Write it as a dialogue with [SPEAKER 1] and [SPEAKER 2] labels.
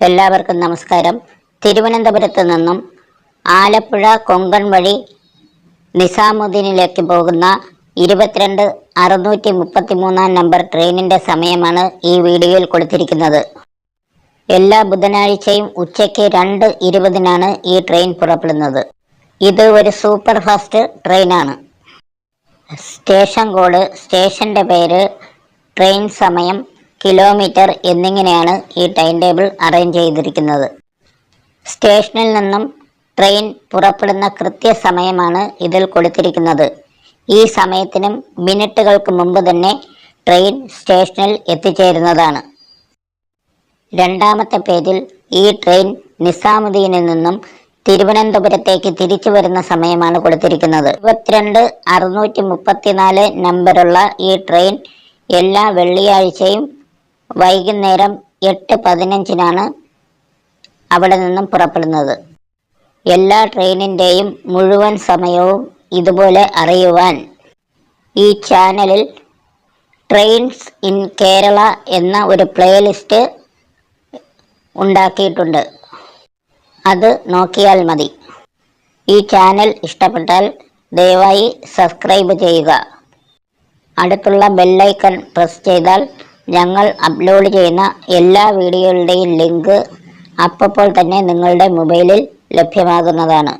[SPEAKER 1] എല്ലാവർക്കും നമസ്കാരം. തിരുവനന്തപുരത്ത് നിന്നും ആലപ്പുഴ കൊങ്കൺ വഴി നിസാമുദ്ദീനിലേക്ക് പോകുന്ന ഇരുപത്തിരണ്ട് അറുന്നൂറ്റി മുപ്പത്തി മൂന്നാം നമ്പർ ട്രെയിനിന്റെ സമയമാണ് ഈ വീഡിയോയിൽ കൊടുത്തിരിക്കുന്നത്. എല്ലാ ബുധനാഴ്ചയും ഉച്ചയ്ക്ക് രണ്ട് ഇരുപതിനാണ് ഈ ട്രെയിൻ പുറപ്പെടുന്നത്. ഇത് ഒരു സൂപ്പർ ഫാസ്റ്റ് ട്രെയിനാണ്. സ്റ്റേഷൻ കോഡ് സ്റ്റേഷന്റെ പേര് ട്രെയിൻ സമയം കിലോമീറ്റർ എന്നിങ്ങനെയാണ് ഈ ടൈം ടേബിൾ അറേഞ്ച് ചെയ്തിരിക്കുന്നത്. സ്റ്റേഷനിൽ നിന്നും ട്രെയിൻ പുറപ്പെടുന്ന കൃത്യസമയമാണ് ഇതിൽ കൊടുത്തിരിക്കുന്നത്. ഈ സമയത്തിനും മിനിറ്റുകൾക്ക് മുമ്പ് തന്നെ ട്രെയിൻ സ്റ്റേഷനിൽ എത്തിച്ചേരുന്നതാണ്. രണ്ടാമത്തെ പേജിൽ ഈ ട്രെയിൻ നിസാമുദ്ദീനിൽ നിന്നും തിരുവനന്തപുരത്തേക്ക് തിരിച്ചു വരുന്ന സമയമാണ് കൊടുത്തിരിക്കുന്നത്. ഇരുപത്തിരണ്ട് അറുന്നൂറ്റി മുപ്പത്തിനാല് നമ്പറുള്ള ഈ ട്രെയിൻ എല്ലാ വെള്ളിയാഴ്ചയും വൈകുന്നേരം എട്ട് പതിനഞ്ചിനാണ് അവിടെ നിന്നും പുറപ്പെടുന്നത്. എല്ലാ ട്രെയിനിന്റെയും മുഴുവൻ സമയവും ഇതുപോലെ അറിയുവാൻ ഈ ചാനലിൽ ട്രെയിൻസ് ഇൻ കേരള എന്ന ഒരു പ്ലേലിസ്റ്റ് ഉണ്ടാക്കിയിട്ടുണ്ട്. അത് നോക്കിയാൽ മതി. ഈ ചാനൽ ഇഷ്ടപ്പെട്ടാൽ ദയവായി സബ്സ്ക്രൈബ് ചെയ്യുക. അടുത്തുള്ള ബെല്ലൈക്കൺ പ്രസ് ചെയ്താൽ ഞങ്ങൾ അപ്ലോഡ് ചെയ്യുന്ന എല്ലാ വീഡിയോകളുടെയും ലിങ്ക് അപ്പോൾ തന്നെ നിങ്ങളുടെ മൊബൈലിൽ ലഭ്യമാകുന്നതാണ്.